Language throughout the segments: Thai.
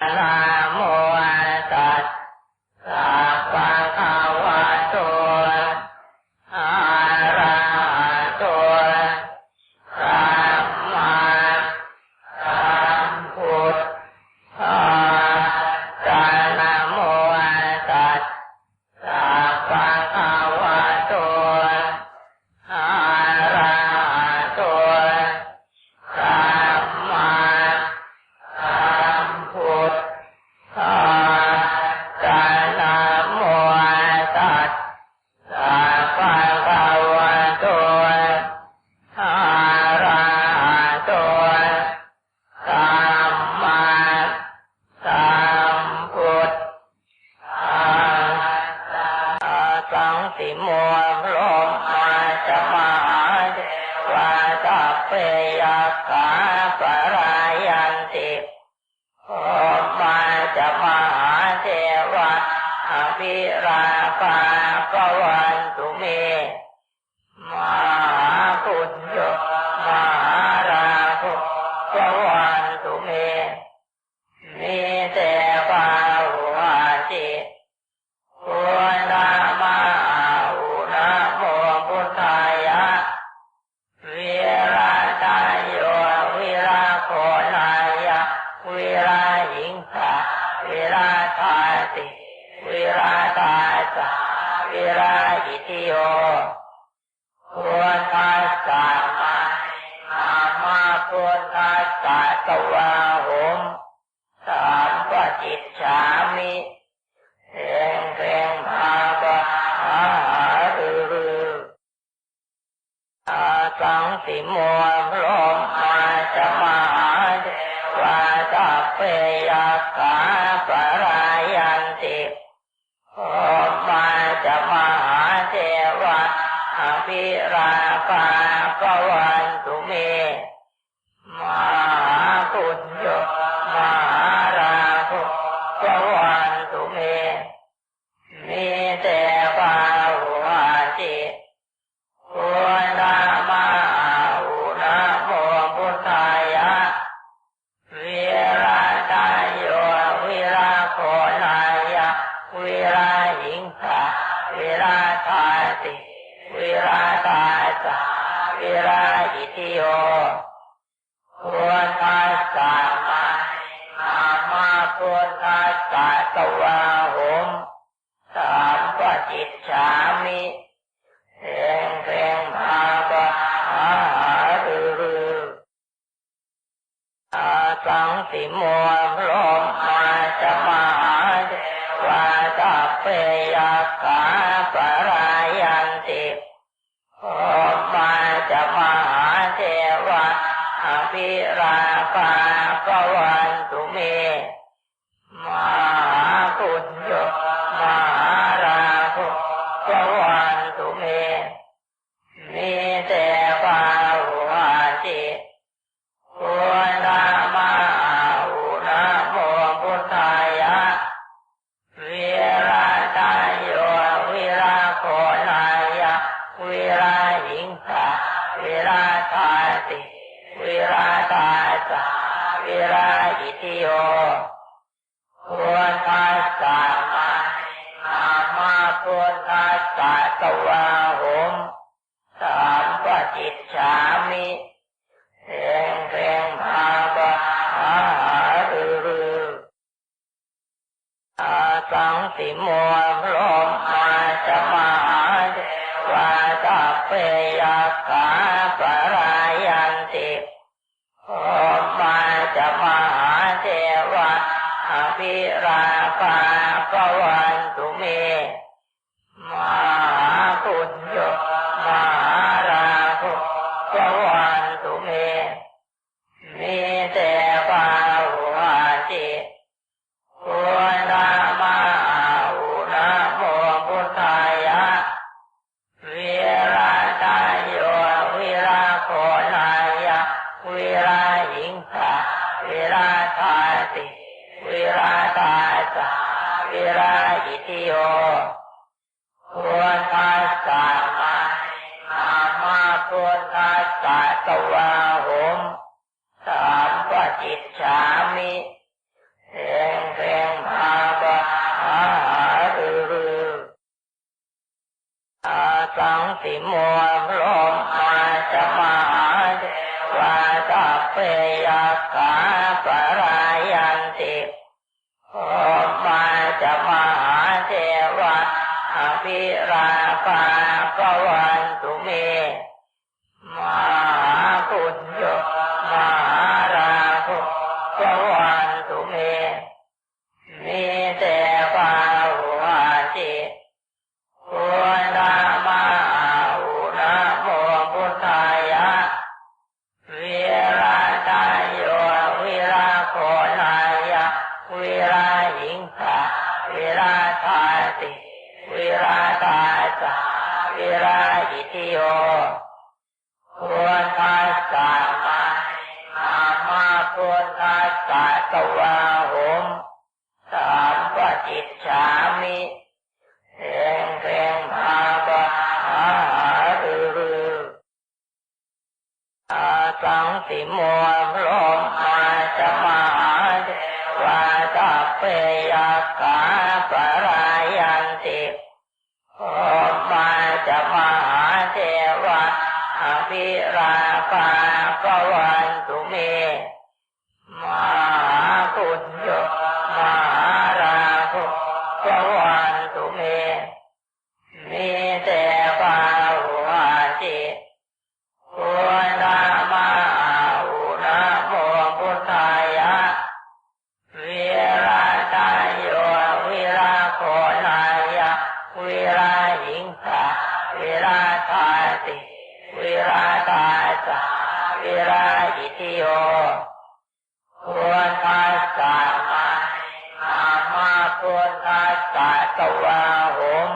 น ยกาปร ตาสาวิราหิติโยพุทธัสสะมาอามาพุทธัสสะตวาหมสามปจิตฉามิเองเพ่งภาบะหารืออาสังสิโมโลมาจะมาเทวาตัพเพยากาปรายันติ จะมาเทวะอภิราภาปวันตุเม วิราหิติโยพุทธัสสะมาอามาพุทธัสสะตวาหุมสามปจิตฉามิเองเพ่งภาบะหารือรือาสังสิโมโลมาจะมาเทวาตัพเพยกาปรายันติโอมา จะมาเทวะอภิราภาปวันตุเม วิราหิงสาวิราตาติวิราตาสาวิราอิติโยควรทัสสะมามามาควรทัสสะตวาหมสามปจิตสามิเรงเรงมาบาหาหารืออาสังสิมโม อภิราภาปวันตุเมม ทธัสสะตวาหมสามปจิตฉามิเองเพ่งภาบาหารือรืออาสังสิโมลมมาจะมาเทวาสัพเพยกาปรายันติโอมาจะมาเทวะอภิราภาปวัน สาวิราหิติโยพุทธัสสะมาอามาพุทธัสสะตวาหุม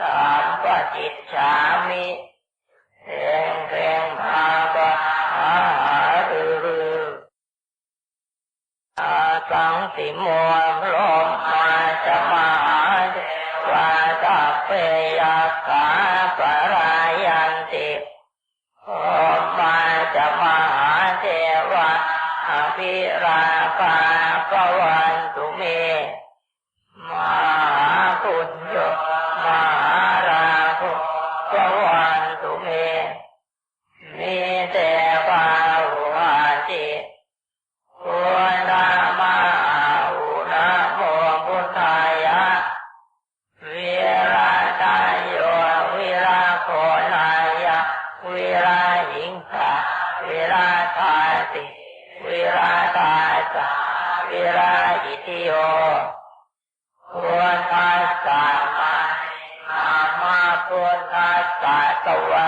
สามปจิตฉามิเองเพ่งภาบะอาหารือรืออาสังสิโมลมมาจะมาเทวาสัพเพยกาปรายันติ ภิราภาปวา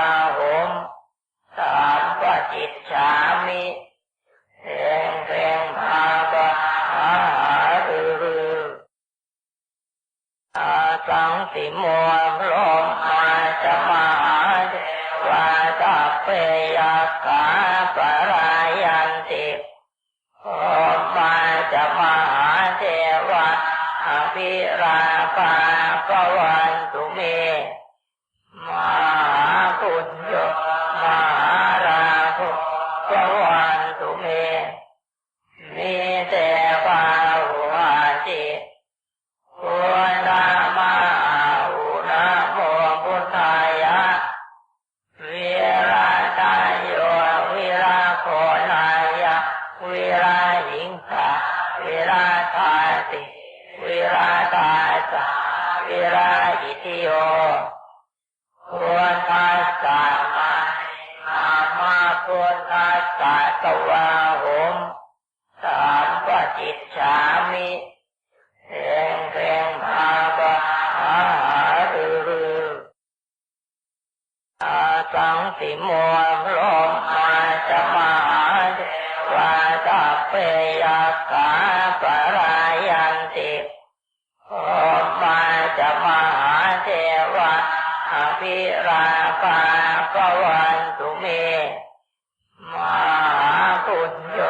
ตวาหมสามปจิตฉามิเรงเรงมาบะหาหารือรืออาสังสิโมลมมาจะมาเทวาตาเปยกาปรา วิราหิติโยพุทธัสสะมาอามาพุทธัสสะตวาหุมสามปจิตฉามิเองเพ่งภาบาหารือรืออาสังสิโมลมมาจะมาเทวาสัพเพยกาปรายันติ จะมาเทวะอภิราภาปวันตุเม มาคุณโย